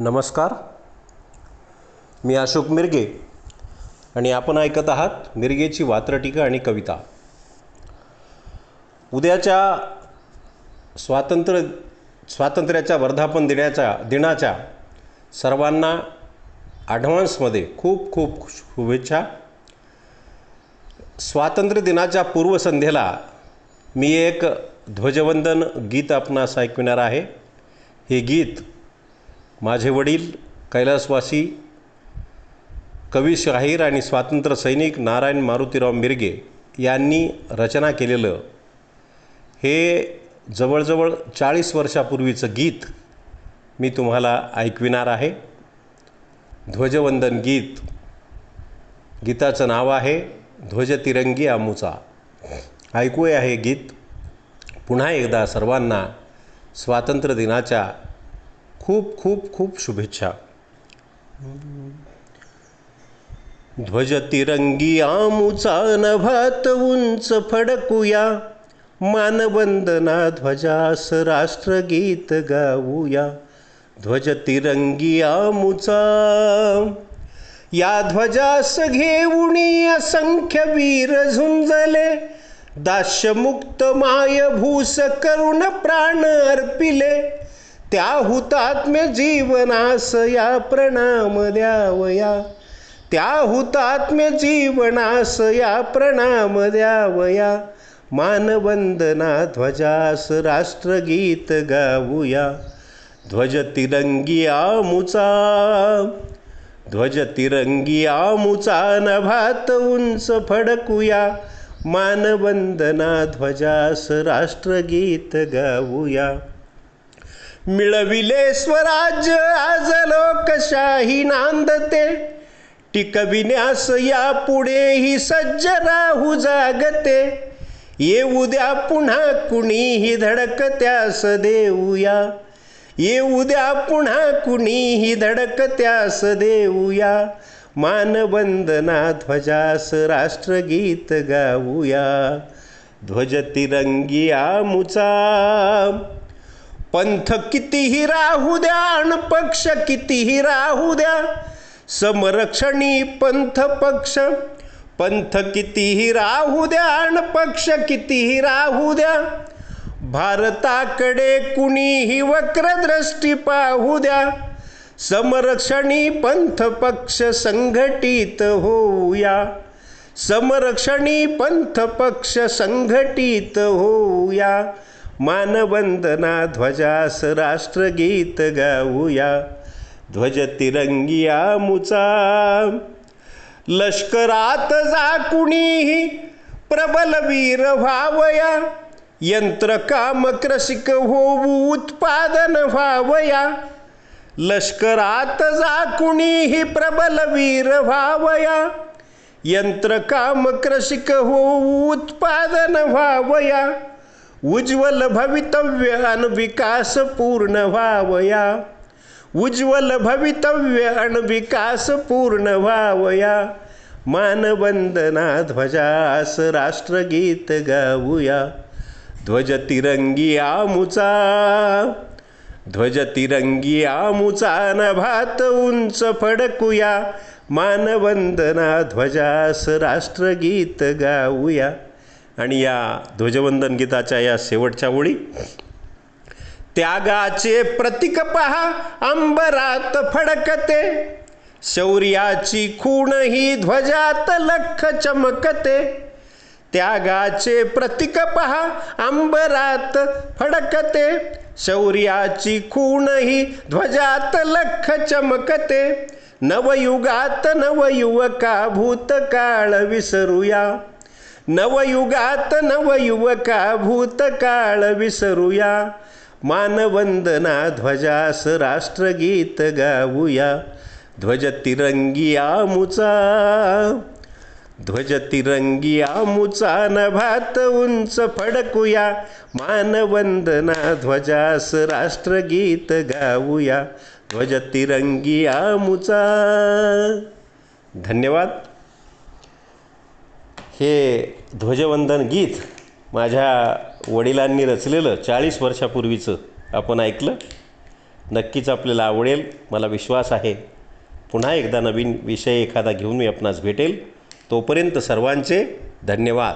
नमस्कार. मी अशोक मिरगे आणि आपण ऐकत आहात मिरगेची वात्रटिका आणि कविता. उद्याच्या स्वातंत्र्य स्वातंत्र्याच्या वर्धापन दिनाच्या दिनाच्या सर्वांना ॲडव्हान्समध्ये खूप खूप शुभेच्छा. स्वातंत्र्य दिनाच्या पूर्वसंध्येला मी एक ध्वजवंदन गीत आपणास ऐकविणार आहे. हे गीत माझे वडील कैलासवासी कवी शाहीर आणि स्वातंत्र्य सैनिक नारायण मारुतीराव मिरगे यांनी रचना केलेलं हे जवळजवळ चाळीस वर्षापूर्वीचं गीत मी तुम्हाला ऐकविणार आहे. ध्वजवंदन गीत. गीताचं नाव आहे ध्वज तिरंगी आमुचा. ऐकूया हे गीत. पुन्हा एकदा सर्वांना स्वातंत्र्य दिनाच्या खूप खूप खूप शुभेच्छा. ध्वज तिरंगी आमुचा नभात उंच फडकूया. मानवंदना ध्वजास राष्ट्रगीत गाऊया. ध्वज तिरंगी आमुचा. या ध्वजास घेऊणी असंख्य वीर झुंजले. दास्यमुक्त मायभूस करुण प्राण अर्पिले. त्या हुतात्म्य जीवनास या प्रणाम द्यावया. त्या हुतात्म्य जीवनास या प्रणाम द्यावया. मानवंदना ध्वजास राष्ट्रगीत गाऊया. ध्वज तिरंगी आमुचा ध्वज तिरंगी आमुचा नभात उंच फडकूया. मानवंदना ध्वजास राष्ट्रगीत गाऊया. मिळविले स्वराज्य आज लोकशाही नांदते. टिकविण्यास या पुढेही सज्ज राहू जागते. येऊ द्या पुन्हा कुणीही धडकत्यास देऊया. येऊ द्या पुन्हा कुणीही धडकत्यास देऊया. मानवंदना ध्वजास राष्ट्रगीत गाऊया. ध्वज तिरंगी आमुचा पंथ कितीही राहू द्या अण पक्ष कितीही राहू द्या. समरक्षणी पंथ पक्ष पंथ कितीही राहू द्या अण पक्ष कितीही राहू द्या. भारताकडे कुणीही वक्रदृष्टी पाहू द्या. समरक्षणी पंथ पक्ष संघटित होऊया. समरक्षणी पंथ पक्ष संघटित होऊया. मानवंदना ध्वजास राष्ट्रगीत गाऊया. ध्वज तिरंगिया मुचा. लष्करात जा कुणीही प्रबल वीर व्हावया. यंत्र काम कृषिक होऊ उत्पादन व्हावया. लष्करात जा कुणीही प्रबल वीर व्हावया. यंत्र काम कृषिक होऊ उत्पादन व्हावया. उज्ज्वल भवितव्य अन विकास पूर्ण व्हावया. उज्ज्वल भवितव्य अन विकास पूर्ण व्हावया. मानवंदना ध्वजास राष्ट्रगीत गाऊया. ध्वज तिरंगी आमुचा. ध्वज तिरंगी आमुचा नभात उंच फडकूया. मानवंदना ध्वजास राष्ट्रगीत गाऊया. आणि या ध्वजवंदन गीताच्या या शेवटच्या ओळी. त्यागाचे प्रतीक पहा अंबरात फडकते. शौर्याची खूण ही ध्वजात लख चमकते. त्यागाचे प्रतीक पहा अंबरात फडकते. शौर्याची खूण ही ध्वजात लख चमकते. नवयुगात नवयुवका भूतकाळ विसरूया. नवयुगात नवयुवका भूतकाळ विसरूया. मानवंदना ध्वजास राष्ट्रगीत गाऊया. ध्वज तिरंगी आमुचा ध्वज तिरंगी आमुचा नभात उंच फडकूया. मानवंदना ध्वजास राष्ट्रगीत गाऊया. ध्वज तिरंगी आमुचा धन्यवाद. हे ध्वजवंदन गीत माझ्या वडिलांनी रचलेलं चाळीस वर्षापूर्वीचं आपण ऐकलं. नक्कीच आपल्याला आवडेल मला विश्वास आहे. पुन्हा एकदा नवीन विषय एखादा घेऊन मी आपणास भेटेल. तोपर्यंत सर्वांचे धन्यवाद.